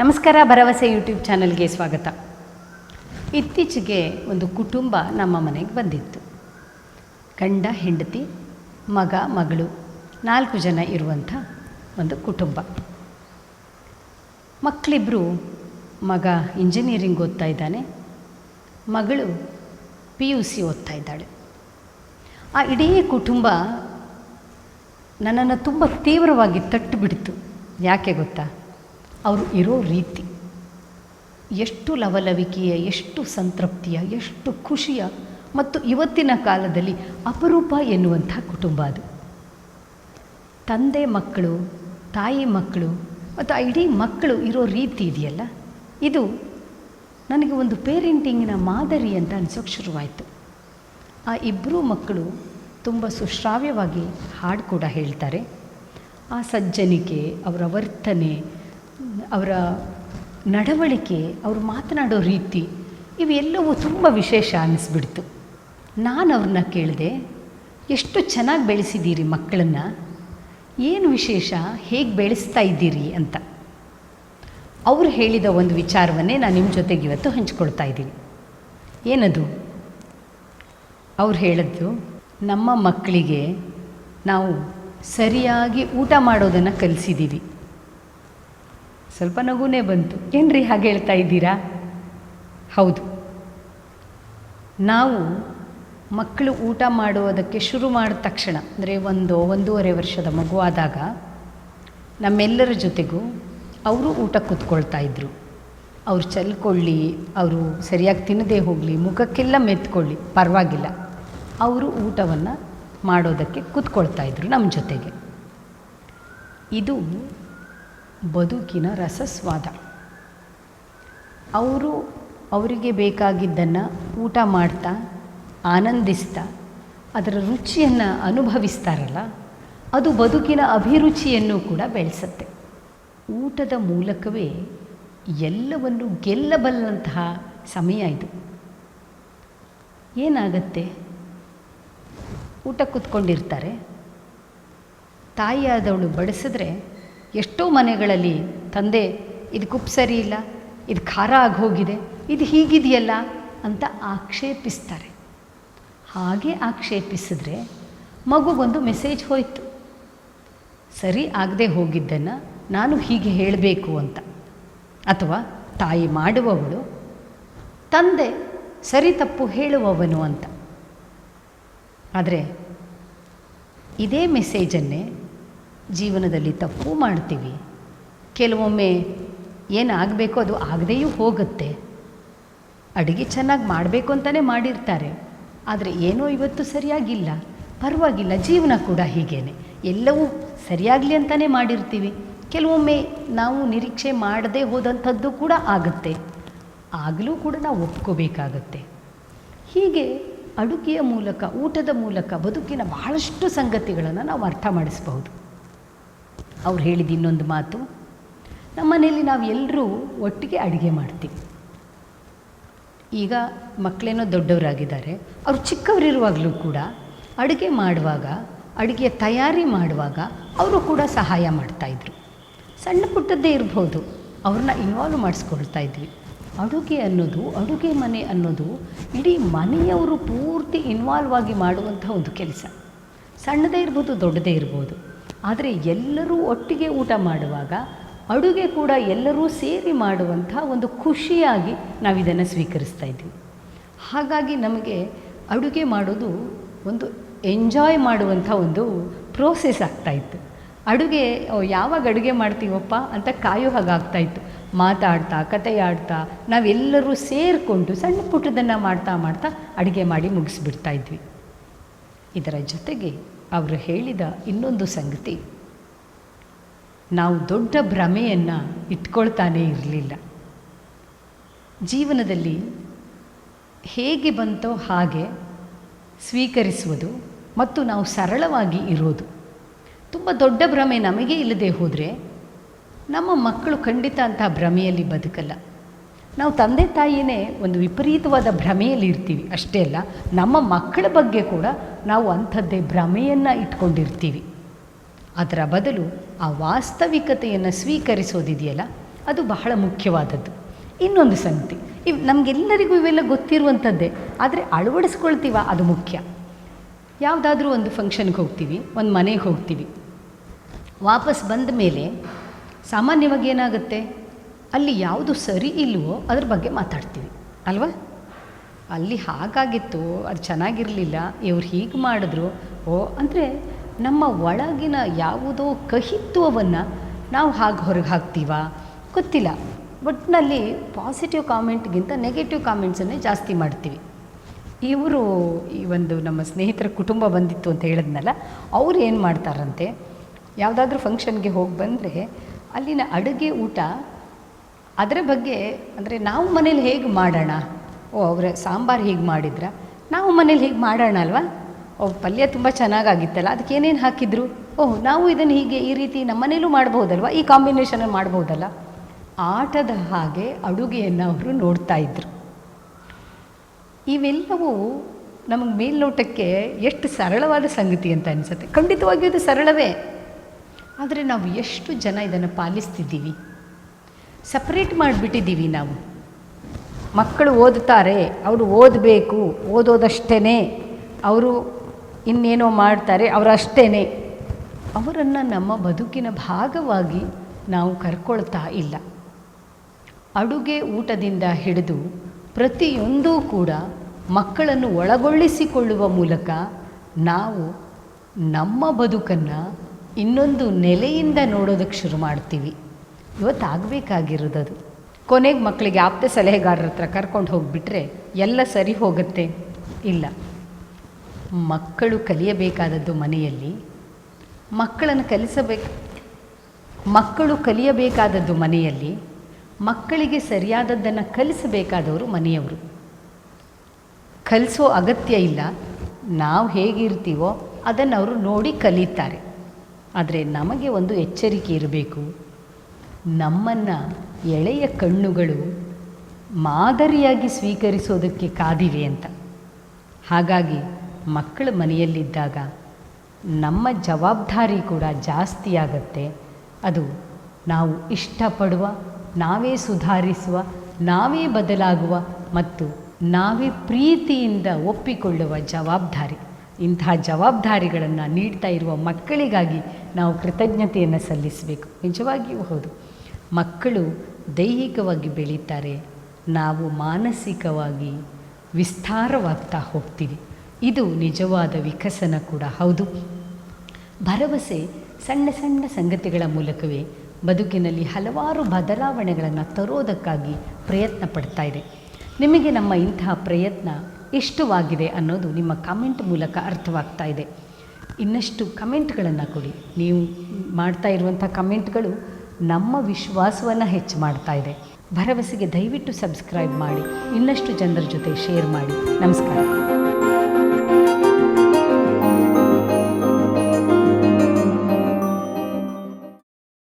ನಮಸ್ಕಾರ, ಭರವಸೆ ಯೂಟ್ಯೂಬ್ ಚಾನಲ್ಗೆ ಸ್ವಾಗತ. ಇತ್ತೀಚೆಗೆ ಒಂದು ಕುಟುಂಬ ನಮ್ಮ ಮನೆಗೆ ಬಂದಿತ್ತು. ಗಂಡ, ಹೆಂಡತಿ, ಮಗ, ಮಗಳು, ನಾಲ್ಕು ಜನ ಇರುವಂಥ ಒಂದು ಕುಟುಂಬ. ಮಕ್ಕಳಿಬ್ಬರು ಮಗ ಇಂಜಿನಿಯರಿಂಗ್ ಓದ್ತಾ ಇದ್ದಾನೆ, ಮಗಳು ಪಿ ಯು ಸಿ ಓದ್ತಾ ಇದ್ದಾಳೆ. ಆ ಇಡೀ ಕುಟುಂಬ ನನ್ನನ್ನು ತುಂಬ ತೀವ್ರವಾಗಿ ತಟ್ಟು ಬಿಡ್ತು ಯಾಕೆ ಗೊತ್ತಾ? ಅವರು ಇರೋ ರೀತಿ. ಎಷ್ಟು ಲವಲವಿಕೆಯ, ಎಷ್ಟು ಸಂತೃಪ್ತಿಯ, ಎಷ್ಟು ಖುಷಿಯ ಮತ್ತು ಇವತ್ತಿನ ಕಾಲದಲ್ಲಿ ಅಪರೂಪ ಎನ್ನುವಂಥ ಕುಟುಂಬ ಅದು. ತಂದೆ ಮಕ್ಕಳು, ತಾಯಿ ಮಕ್ಕಳು ಮತ್ತು ಇಡೀ ಮಕ್ಕಳು ಇರೋ ರೀತಿ ಇದೆಯಲ್ಲ? ಇದು ನನಗೆ ಒಂದು ಪೇರೆಂಟಿಂಗಿನ ಮಾದರಿ ಅಂತ ಅನಿಸೋಕ್ಕೆ ಶುರುವಾಯಿತು. ಆ ಇಬ್ಬರೂ ಮಕ್ಕಳು ತುಂಬ ಸುಶ್ರಾವ್ಯವಾಗಿ ಹಾಡು ಕೂಡ ಹೇಳ್ತಾರೆ. ಆ ಸಜ್ಜನಿಕೆ, ಅವರ ವರ್ತನೆ ಅವರ ನಡವಳಿಕೆ, ಅವರು ಮಾತನಾಡೋ ರೀತಿ ಇವೆಲ್ಲವೂ ತುಂಬ ವಿಶೇಷ ಅನ್ನಿಸ್ಬಿಡ್ತು ನಾನು ಅವ್ರನ್ನ ಕೇಳಿದೆ, ಎಷ್ಟು ಚೆನ್ನಾಗಿ ಬೆಳೆಸಿದ್ದೀರಿ ಮಕ್ಕಳನ್ನು? ಏನು ವಿಶೇಷ? ಹೇಗೆ ಬೆಳೆಸ್ತಾ ಇದ್ದೀರಿ? ಅಂತ. ಅವರು ಹೇಳಿದ ಒಂದು ವಿಚಾರವನ್ನೇ ನಾನು ನಿಮ್ಮ ಜೊತೆಗೆ ಇವತ್ತು ಹಂಚ್ಕೊಳ್ತಾ ಇದ್ದೀನಿ. ಏನದು? ಅವ್ರು ಹೇಳಿದ್ದು, ನಮ್ಮ ಮಕ್ಕಳಿಗೆ ನಾವು ಸರಿಯಾಗಿ ಊಟ ಮಾಡೋದನ್ನು ಕಲಿಸಿದ್ದೀವಿ ಸ್ವಲ್ಪ ನಗುನೇ ಬಂತು. ಏನ್ರಿ ಹಾಗೆ ಹೇಳ್ತಾ ಇದ್ದೀರಾ? ಹೌದು. ನಾವು ಮಕ್ಕಳು ಊಟ ಮಾಡುವುದಕ್ಕೆ ಶುರು ಮಾಡಿದ ತಕ್ಷಣ, ಅಂದರೆ ಒಂದು ಒಂದೂವರೆ ವರ್ಷದ ಮಗುವಾದಾಗ ನಮ್ಮೆಲ್ಲರ ಜೊತೆಗೂ ಅವರು ಊಟ ಕೂತ್ಕೊಳ್ತಾ ಇದ್ದರು ಅವ್ರು ಚಲ್ಕೊಳ್ಳಿ, ಅವರು ಸರಿಯಾಗಿ ತಿನ್ನದೇ ಹೋಗಲಿ, ಮುಖಕ್ಕೆಲ್ಲ ಮೆತ್ಕೊಳ್ಳಿ, ಪರವಾಗಿಲ್ಲ. ಅವರು ಊಟವನ್ನು ಮಾಡೋದಕ್ಕೆ ಕೂತ್ಕೊಳ್ತಾ ಇದ್ದರು ನಮ್ಮ ಜೊತೆಗೆ. ಇದು ಬದುಕಿನ ರಸಸ್ವಾದ. ಅವರು ಅವರಿಗೆ ಬೇಕಾಗಿದ್ದನ್ನು ಊಟ ಮಾಡ್ತಾ, ಆನಂದಿಸ್ತಾ, ಅದರ ರುಚಿಯನ್ನು ಅನುಭವಿಸ್ತಾರಲ್ಲ, ಅದು ಬದುಕಿನ ಅಭಿರುಚಿಯನ್ನು ಕೂಡ ಬೆಳೆಸುತ್ತೆ. ಊಟದ ಮೂಲಕವೇ ಎಲ್ಲವನ್ನು ಗೆಲ್ಲಬಲ್ಲಂತಹ ಸಮಯ ಇದು. ಏನಾಗತ್ತೆ? ಊಟ ಕೂತ್ಕೊಂಡಿರ್ತಾರೆ. ತಾಯಿಯಾದವಳು ಬಡಿಸಿದ್ರೆ ಎಷ್ಟೋ ಮನೆಗಳಲ್ಲಿ ತಂದೆ, ಇದು ಕುಪ್ಪು ಸರಿ ಇಲ್ಲ, ಇದು ಖಾರ ಆಗಿ ಹೋಗಿದೆ ಇದು ಹೀಗಿದೆಯಲ್ಲ ಅಂತ ಆಕ್ಷೇಪಿಸ್ತಾರೆ. ಹಾಗೆ ಆಕ್ಷೇಪಿಸಿದ್ರೆ ಮಗುಗೊಂದು ಮೆಸೇಜ್ ಹೋಯಿತು. ಸರಿ, ಆಗದೆ ಹೋಗಿದ್ದನ್ನು ನಾನು ಹೀಗೆ ಹೇಳಬೇಕು ಅಂತ. ಅಥವಾ, ತಾಯಿ ಮಾಡುವವಳು, ತಂದೆ ಸರಿ ತಪ್ಪು ಹೇಳುವವನು ಅಂತ. ಆದರೆ, ಇದೇ ಮೆಸೇಜನ್ನೇ ಜೀವನದಲ್ಲಿ ತಪ್ಪು ಮಾಡ್ತೀವಿ. ಕೆಲವೊಮ್ಮೆ ಏನಾಗಬೇಕು ಅದು ಆಗದೆಯೂ ಹೋಗುತ್ತೆ. ಅಡುಗೆ ಚೆನ್ನಾಗಿ ಮಾಡಬೇಕು ಅಂತಲೇ ಮಾಡಿರ್ತಾರೆ. ಆದರೆ ಏನೋ ಇವತ್ತು ಸರಿಯಾಗಿಲ್ಲ. ಪರವಾಗಿಲ್ಲ, ಜೀವನ ಕೂಡ ಹೀಗೇನೆ. ಎಲ್ಲವೂ ಸರಿಯಾಗಲಿ ಅಂತಲೇ ಮಾಡಿರ್ತೀವಿ. ಕೆಲವೊಮ್ಮೆ ನಾವು ನಿರೀಕ್ಷೆ ಮಾಡದೇ ಹೋದಂಥದ್ದು ಕೂಡ ಆಗುತ್ತೆ. ಆಗಲೂ ಕೂಡ ನಾವು ಒಪ್ಕೋಬೇಕಾಗತ್ತೆ. ಹೀಗೆ ಅಡುಗೆಯ ಮೂಲಕ, ಊಟದ ಮೂಲಕ ಬದುಕಿನ ಬಹಳಷ್ಟು ಸಂಗತಿಗಳನ್ನು ನಾವು ಅರ್ಥ ಮಾಡಿಸ್ಬಹುದು. ಅವ್ರು ಹೇಳಿದ ಇನ್ನೊಂದು ಮಾತು ನಮ್ಮ ಮನೆಯಲ್ಲಿ ನಾವು ಎಲ್ಲರೂ ಒಟ್ಟಿಗೆ ಅಡುಗೆ ಮಾಡ್ತೀವಿ. ಈಗ ಮಕ್ಕಳೇನೋ ದೊಡ್ಡವರಾಗಿದ್ದಾರೆ, ಅವರು ಚಿಕ್ಕವರಿರುವಾಗಲೂ ಕೂಡ ಅಡುಗೆ ಮಾಡುವಾಗ, ಅಡುಗೆ ತಯಾರಿ ಮಾಡುವಾಗ ಅವರು ಕೂಡ ಸಹಾಯ ಮಾಡ್ತಾಯಿದ್ರು ಸಣ್ಣ ಪುಟ್ಟದ್ದೇ ಇರ್ಬೋದು, ಅವ್ರನ್ನ ಇನ್ವಾಲ್ವ್ ಮಾಡಿಸ್ಕೊಳ್ತಾ ಇದ್ವಿ. ಅಡುಗೆ ಅನ್ನೋದು, ಅಡುಗೆ ಮನೆ ಅನ್ನೋದು ಇಡೀ ಮನೆಯವರು ಪೂರ್ತಿ ಇನ್ವಾಲ್ವ್ ಆಗಿ ಮಾಡುವಂಥ ಒಂದು ಕೆಲಸ. ಸಣ್ಣದೇ ಇರ್ಬೋದು, ದೊಡ್ಡದೇ ಇರ್ಬೋದು. ಆದರೆ ಎಲ್ಲರೂ ಒಟ್ಟಿಗೆ ಊಟ ಮಾಡುವಾಗ ಅಡುಗೆ ಕೂಡ ಎಲ್ಲರೂ ಸೇರಿ ಮಾಡುವಂಥ ಒಂದು ಖುಷಿಯಾಗಿ ನಾವು ಇದನ್ನು ಸ್ವೀಕರಿಸ್ತಾ ಇದ್ದೀವಿ. ಹಾಗಾಗಿ ನಮಗೆ ಅಡುಗೆ ಮಾಡೋದು ಒಂದು ಎಂಜಾಯ್ ಮಾಡುವಂಥ ಒಂದು ಪ್ರೋಸೆಸ್ ಆಗ್ತಾಯಿತ್ತು ಅಡುಗೆ ಓ, ಯಾವಾಗ ಅಡುಗೆ ಮಾಡ್ತೀವಪ್ಪ ಅಂತ ಕಾಯೋ ಹಾಗಾಗ್ತಾಯಿತ್ತು ಮಾತಾಡ್ತಾ ಕಥೆ ಆಡ್ತಾ ನಾವೆಲ್ಲರೂ ಸೇರಿಕೊಂಡು ಸಣ್ಣ ಪುಟ್ಟದನ್ನು ಮಾಡ್ತಾ ಮಾಡ್ತಾ ಅಡುಗೆ ಮಾಡಿ ಮುಗಿಸ್ಬಿಡ್ತಾ ಇದ್ವಿ. ಇದರ ಜೊತೆಗೆ ಅವರು ಹೇಳಿದ ಇನ್ನೊಂದು ಸಂಗತಿ. ನಾವು ದೊಡ್ಡ ಭ್ರಮೆಯನ್ನು ಇಟ್ಕೊಳ್ತಾನೇ ಇರಲಿಲ್ಲ. ಜೀವನದಲ್ಲಿ ಹೇಗೆ ಬಂತೋ ಹಾಗೆ ಸ್ವೀಕರಿಸುವುದು ಮತ್ತು ನಾವು ಸರಳವಾಗಿ ಇರೋದು. ತುಂಬ ದೊಡ್ಡ ಭ್ರಮೆ ನಮಗೆ ಇಲ್ಲದೆ ಹೋದರೆ ನಮ್ಮ ಮಕ್ಕಳು ಖಂಡಿತ ಅಂತಹ ಭ್ರಮೆಯಲ್ಲಿ ಬದುಕಲ್ಲ. ನಾವು ತಂದೆ ತಾಯಿಯೇ ಒಂದು ವಿಪರೀತವಾದ ಭ್ರಮೆಯಲ್ಲಿ ಇರ್ತೀವಿ, ಅಷ್ಟೇ ಅಲ್ಲ, ನಮ್ಮ ಮಕ್ಕಳ ಬಗ್ಗೆ ಕೂಡ ನಾವು ಅಂಥದ್ದೇ ಭ್ರಮೆಯನ್ನು ಇಟ್ಕೊಂಡಿರ್ತೀವಿ. ಅದರ ಬದಲು ಆ ವಾಸ್ತವಿಕತೆಯನ್ನು ಸ್ವೀಕರಿಸೋದಿದೆಯಲ್ಲ, ಅದು ಬಹಳ ಮುಖ್ಯವಾದದ್ದು. ಇನ್ನೊಂದು ಸಂಗತಿ, ಇವ್ ನಮಗೆಲ್ಲರಿಗೂ ಇವೆಲ್ಲ ಗೊತ್ತಿರುವಂಥದ್ದೇ, ಆದರೆ ಅಳವಡಿಸ್ಕೊಳ್ತೀವ ಅದು ಮುಖ್ಯ. ಯಾವುದಾದ್ರೂ ಒಂದು ಫಂಕ್ಷನ್ಗೆ ಹೋಗ್ತೀವಿ, ಒಂದು ಮನೆಗೆ ಹೋಗ್ತೀವಿ. ವಾಪಸ್ ಬಂದ ಮೇಲೆ ಸಾಮಾನ್ಯವಾಗಿ ಏನಾಗುತ್ತೆ? ಅಲ್ಲಿ ಯಾವುದು ಸರಿ ಇಲ್ವೋ ಅದ್ರ ಬಗ್ಗೆ ಮಾತಾಡ್ತೀವಿ. ಅಲ್ವಾ? ಅಲ್ಲಿ ಹಾಗಾಗಿತ್ತು, ಅದು ಚೆನ್ನಾಗಿರಲಿಲ್ಲ, ಇವ್ರು ಹೀಗೆ ಮಾಡಿದ್ರು, ಓ, ಅಂದರೆ ನಮ್ಮ ಒಳಗಿನ ಯಾವುದೋ ಕಹಿತ್ವವನ್ನು ನಾವು ಹಾಗೆ ಹೊರಗೆ ಹಾಕ್ತೀವ? ಗೊತ್ತಿಲ್ಲ. ಒಟ್ಟಿನಲ್ಲಿ ಪಾಸಿಟಿವ್ ಕಾಮೆಂಟ್ಗಿಂತ ನೆಗೆಟಿವ್ ಕಾಮೆಂಟ್ಸನ್ನೇ ಜಾಸ್ತಿ ಮಾಡ್ತೀವಿ. ಇವರು ಈ ಒಂದು ನಮ್ಮ ಸ್ನೇಹಿತರ ಕುಟುಂಬ ಬಂದಿತ್ತು ಅಂತ ಹೇಳಿದ್ನಲ್ಲ, ಅವ್ರು ಏನು ಮಾಡ್ತಾರಂತೆ? ಯಾವುದಾದ್ರೂ ಫಂಕ್ಷನ್ಗೆ ಹೋಗಿ ಬಂದರೆ ಅಲ್ಲಿನ ಅಡುಗೆ ಊಟ ಅದರ ಬಗ್ಗೆ, ಅಂದರೆ ನಾವು ಮನೇಲಿ ಹೇಗೆ ಮಾಡೋಣ? ಓ, ಅವರ ಸಾಂಬಾರು ಹೀಗೆ ಮಾಡಿದ್ರ. ನಾವು ಮನೇಲಿ ಹೀಗೆ ಮಾಡೋಣ ಅಲ್ವಾ? ಓ, ಪಲ್ಯ ತುಂಬ ಚೆನ್ನಾಗಾಗಿತ್ತಲ್ಲ, ಅದಕ್ಕೆ ಏನೇನು ಹಾಕಿದ್ರು? ಓಹ್ ನಾವು ಇದನ್ನು ಹೀಗೆ ಈ ರೀತಿ ನಮ್ಮ ಮನೇಲೂ ಮಾಡ್ಬೋದಲ್ವ? ಈ ಕಾಂಬಿನೇಷನಲ್ಲಿ ಮಾಡ್ಬೋದಲ್ಲ? ಆಟದ ಹಾಗೆ ಅಡುಗೆಯನ್ನು ಅವರು ನೋಡ್ತಾ ಇದ್ರು. ಇವೆಲ್ಲವೂ ನಮಗೆ ಮೇಲ್ನೋಟಕ್ಕೆ ಎಷ್ಟು ಸರಳವಾದ ಸಂಗತಿ ಅಂತ ಅನಿಸುತ್ತೆ. ಖಂಡಿತವಾಗಿಯೂ ಇದು ಸರಳವೇ. ಆದರೆ ನಾವು ಎಷ್ಟು ಜನ ಇದನ್ನು ಪಾಲಿಸ್ತಿದ್ದೀವಿ? ಸಪ್ರೇಟ್ ಮಾಡಿಬಿಟ್ಟಿದ್ದೀವಿ ನಾವು. ಮಕ್ಕಳು ಓದ್ತಾರೆ ಅವರು ಓದಬೇಕು ಓದೋದಷ್ಟೇ ಅವರು ಇನ್ನೇನೋ ಮಾಡ್ತಾರೆ ಅವರಷ್ಟೇ ಅವರನ್ನು ನಮ್ಮ ಬದುಕಿನ ಭಾಗವಾಗಿ ನಾವು ಕರ್ಕೊಳ್ತಾ ಇಲ್ಲ. ಅಡುಗೆ ಊಟದಿಂದ ಹಿಡಿದು ಪ್ರತಿಯೊಂದೂ ಕೂಡ ಮಕ್ಕಳನ್ನು ಒಳಗೊಳ್ಳಿಸಿಕೊಳ್ಳುವ ಮೂಲಕ ನಾವು ನಮ್ಮ ಬದುಕನ್ನು ಇನ್ನೊಂದು ನೆಲೆಯಿಂದ ನೋಡೋದಕ್ಕೆ ಶುರು ಮಾಡ್ತೀವಿ. ಇವತ್ತು ಅದು ಕೊನೆಗೆ ಮಕ್ಕಳಿಗೆ ಆಪ್ತ ಸಲಹೆಗಾರರ ಹತ್ರ ಕರ್ಕೊಂಡು ಹೋಗಿಬಿಟ್ರೆ ಎಲ್ಲ ಸರಿ ಹೋಗುತ್ತೆ? ಇಲ್ಲ. ಮಕ್ಕಳು ಕಲಿಯಬೇಕಾದದ್ದು ಮನೆಯಲ್ಲಿ, ಮಕ್ಕಳನ್ನು ಕಲಿಸಬೇಕು, ಮಕ್ಕಳು ಕಲಿಯಬೇಕಾದದ್ದು ಮನೆಯಲ್ಲಿ, ಮಕ್ಕಳಿಗೆ ಸರಿಯಾದದ್ದನ್ನು ಕಲಿಸಬೇಕಾದವರು ಮನೆಯವರು. ಕಲಿಸೋ ಅಗತ್ಯ ಇಲ್ಲ. ನಾವು ಹೇಗಿರ್ತೀವೋ ಅದನ್ನು ಅವರು ನೋಡಿ ಕಲಿತಾರೆ. ಆದರೆ ನಮಗೆ ಒಂದು ಎಚ್ಚರಿಕೆ ಇರಬೇಕು. ನಮ್ಮನ್ನು ಎಳೆಯ ಕಣ್ಣುಗಳು ಮಾದರಿಯಾಗಿ ಸ್ವೀಕರಿಸೋದಕ್ಕೆ ಕಾದಿವೆ ಅಂತ. ಹಾಗಾಗಿ ಮಕ್ಕಳ ಮನೆಯಲ್ಲಿದ್ದಾಗ ನಮ್ಮ ಜವಾಬ್ದಾರಿ ಕೂಡ ಜಾಸ್ತಿ ಆಗತ್ತೆ. ಅದು ನಾವು ಇಷ್ಟಪಡುವ, ನಾವೇ ಸುಧಾರಿಸುವ, ನಾವೇ ಬದಲಾಗುವ ಮತ್ತು ನಾವೇ ಪ್ರೀತಿಯಿಂದ ಒಪ್ಪಿಕೊಳ್ಳುವ ಜವಾಬ್ದಾರಿ. ಇಂತಹ ಜವಾಬ್ದಾರಿಗಳನ್ನು ನೀಡ್ತಾ ಇರುವ ಮಕ್ಕಳಿಗಾಗಿ ನಾವು ಕೃತಜ್ಞತೆಯನ್ನು ಸಲ್ಲಿಸಬೇಕು. ನಿಜವಾಗಿಯೂ ಹೌದು. ಮಕ್ಕಳು ದೈಹಿಕವಾಗಿ ಬೆಳೀತಾರೆ. ನಾವು ಮಾನಸಿಕವಾಗಿ ವಿಸ್ತಾರವಾಗ್ತಾ ಹೋಗ್ತೀವಿ. ಇದು ನಿಜವಾದ ವಿಕಸನ ಕೂಡ, ಹೌದು. ಭರವಸೆ ಸಣ್ಣ ಸಣ್ಣ ಸಂಗತಿಗಳ ಮೂಲಕವೇ ಬದುಕಿನಲ್ಲಿ ಹಲವಾರು ಬದಲಾವಣೆಗಳನ್ನು ತರೋದಕ್ಕಾಗಿ ಪ್ರಯತ್ನ ಪಡ್ತಾ ಇದೆ. ನಿಮಗೆ ನಮ್ಮ ಇಂತಹ ಪ್ರಯತ್ನ ಇಷ್ಟವಾಗಿದೆ ಅನ್ನೋದು ನಿಮ್ಮ ಕಮೆಂಟ್ ಮೂಲಕ ಅರ್ಥವಾಗ್ತಾ ಇದೆ. ಇನ್ನಷ್ಟು ಕಮೆಂಟ್ಗಳನ್ನು ಕೊಡಿ. ನೀವು ಮಾಡ್ತಾ ಇರುವಂಥ ಕಮೆಂಟ್ಗಳು ನಮ್ಮ ವಿಶ್ವಾಸವನ್ನು ಹೆಚ್ಚು ಮಾಡ್ತಾ ಇದೆ. ಭರವಸೆಗೆ ದಯವಿಟ್ಟು ಸಬ್ಸ್ಕ್ರೈಬ್ ಮಾಡಿ. ಇನ್ನಷ್ಟು ಜನರ ಜೊತೆ ಶೇರ್ ಮಾಡಿ. ನಮಸ್ಕಾರ.